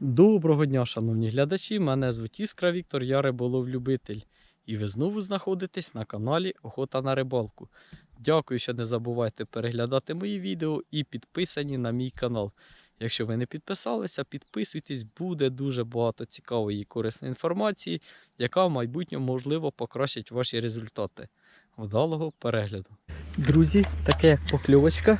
Доброго дня, шановні глядачі! Мене звуть Іскра Віктор, я риболов-любитель. І ви знову знаходитесь на каналі Охота на рибалку. Дякую, що не забувайте переглядати мої відео і підписані на мій канал. Якщо ви не підписалися, підписуйтесь, буде дуже багато цікавої і корисної інформації, яка в майбутньому можливо покращить ваші результати. Вдалого перегляду. Друзі, таке як покльовочка.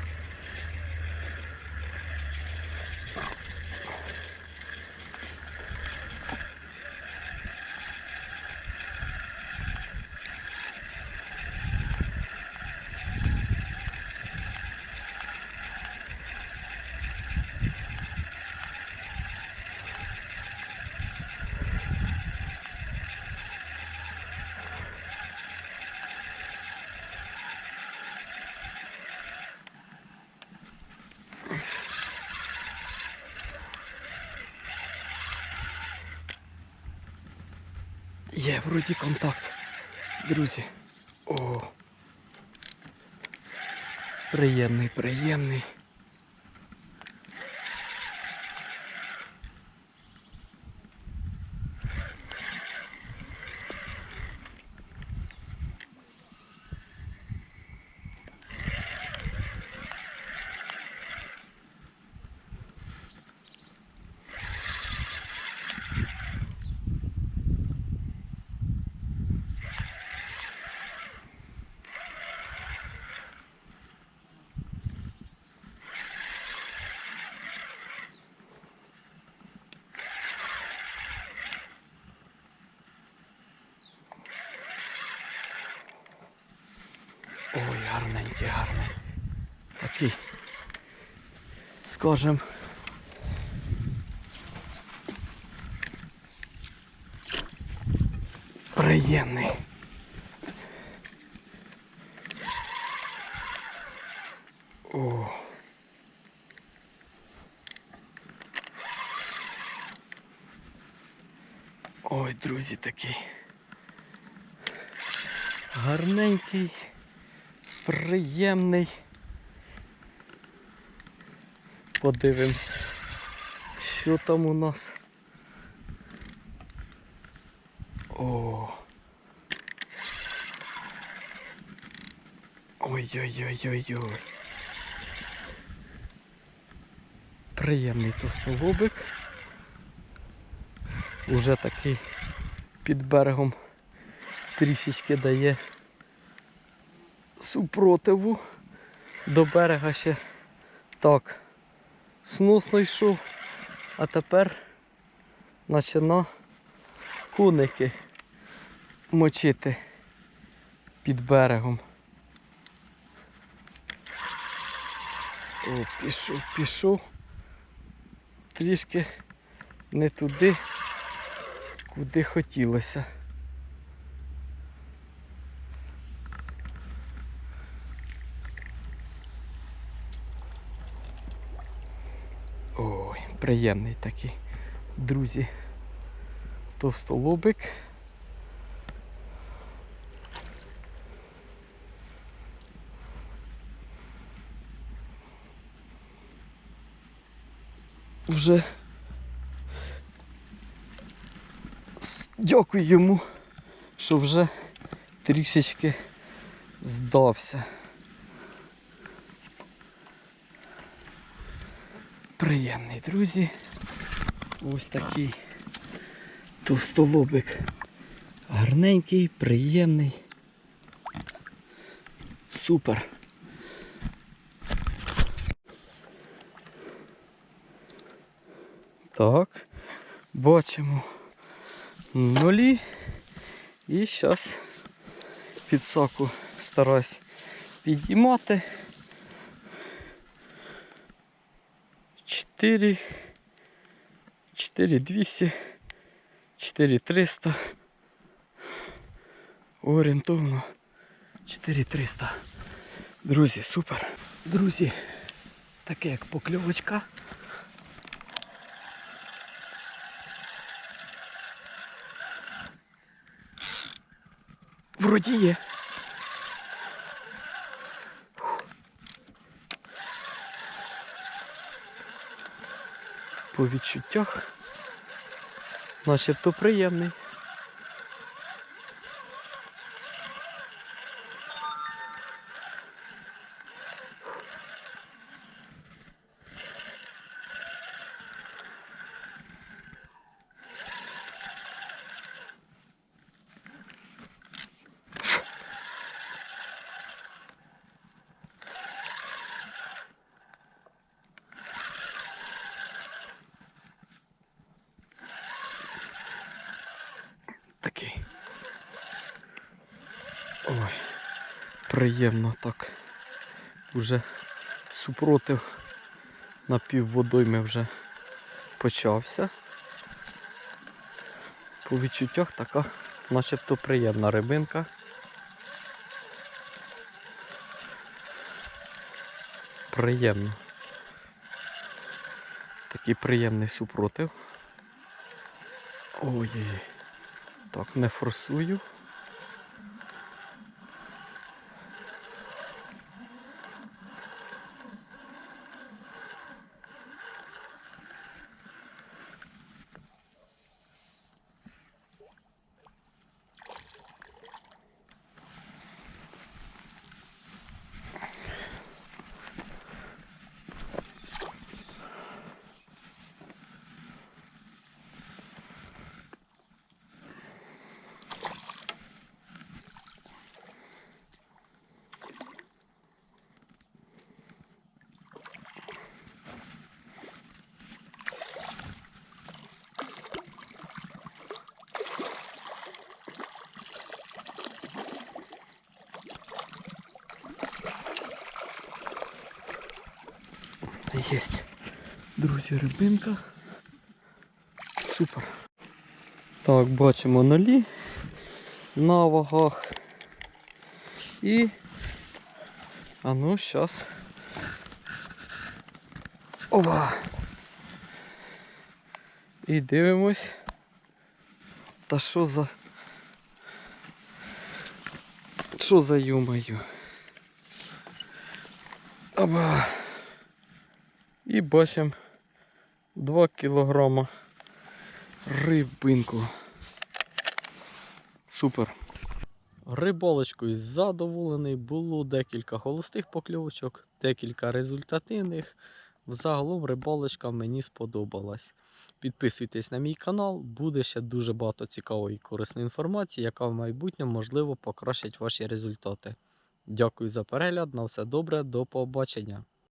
Є, вроді контакт. Друзі. О. Приємний, приємний. Ой, гарненький, гарний. Такий. Скажем. Приємний. О. Ой, друзі, такий. Гарненький приємний. Подивимось, що там у нас. О. Ой-ой-ой-ой-ой. Приємний товстолобик. Уже такий під берегом трішечки дає супротиву до берега ще так сносно йшов, а тепер почина коники мочити під берегом. О, пішов, пішов. Трішки не туди, куди хотілося. Ой, приємний такий, друзі. Товстолобик. Вже дякую йому, що вже трішечки здався. Приємний, друзі. Ось такий товстолобик. Гарненький, приємний. Супер. Так, бачимо нулі. І зараз підсаку стараюсь підіймати. 4, 4200, 4300. Орієнтовно 4300. Друзі, супер. Друзі, таке як покльовочка. Вроді є. по відчуттях начебто приємний. Такий. Ой, приємно так. Уже супротив на півводойми вже почався. По відчуттях така начебто приємна рибинка. Приємно. Такий приємний супротив. Ой, так, не форсую. Єсть. Друзі, рибинка. Супер. Так, бачимо нолі на вагах. І. А ну, зараз. Ова! І дивимось. Та що за. Що за юмою? Оба! І бачимо 2 кілограма рибинку. Супер. Рибалочкою задоволений. Було декілька холостих покльовочок, декілька результативних. Взагалом рибалочка мені сподобалась. Підписуйтесь на мій канал, буде ще дуже багато цікавої і корисної інформації, яка в майбутньому можливо покращить ваші результати. Дякую за перегляд, на все добре, до побачення.